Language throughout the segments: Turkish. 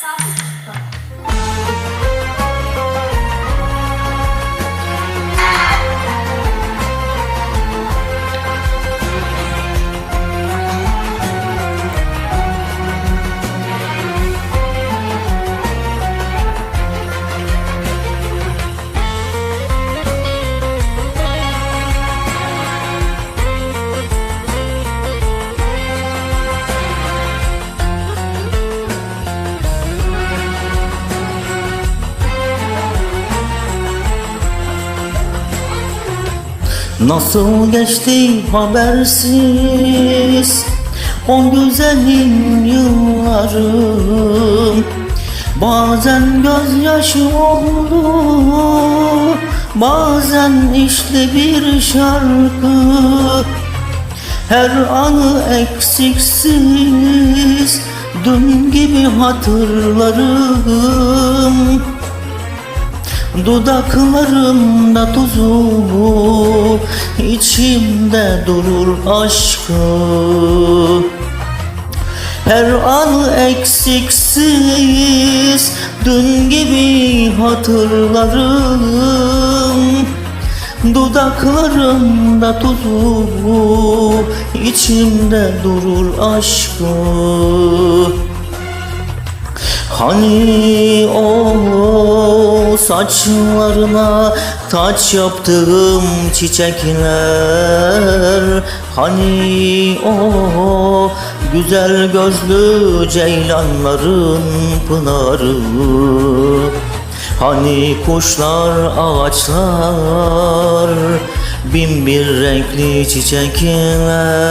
South Nasıl geçti habersiz? O güzelim yıllarım. Bazen gözyaşı oldu Bazen işte bir şarkı. Her anı eksiksiz Dün gibi hatırlarım Dudaklarımda tuzu içimde durur aşkı. Her an eksiksiz Dün gibi hatırlarım. Dudaklarımda tuzu içimde durur aşkı. Hani o saçlarına taç yaptığım çiçekler. Hani o güzel gözlü ceylanların pınarı. Hani kuşlar ağaçlar bin bir renkli çiçekler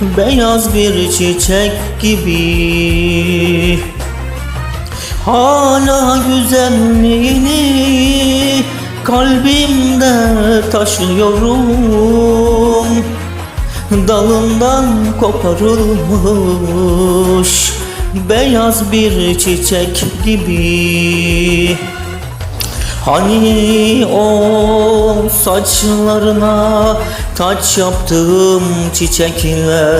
beyaz bir çiçek gibi. Hala güzelliğini kalbimde taşıyorum. Dalından koparılmış beyaz bir çiçek gibi Hani o saçlarına taç yaptığım çiçekler?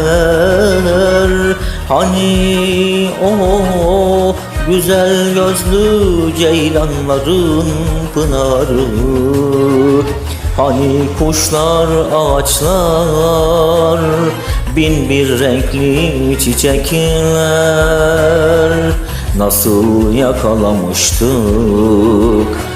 Hani o güzel gözlü ceylanların pınarı? Hani kuşlar ağaçlar bin bir renkli çiçekler? Nasıl yakalamıştık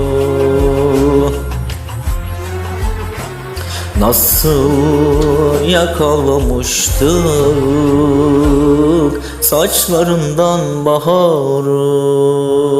Nasıl yakalamıştık? Saçlarından baharı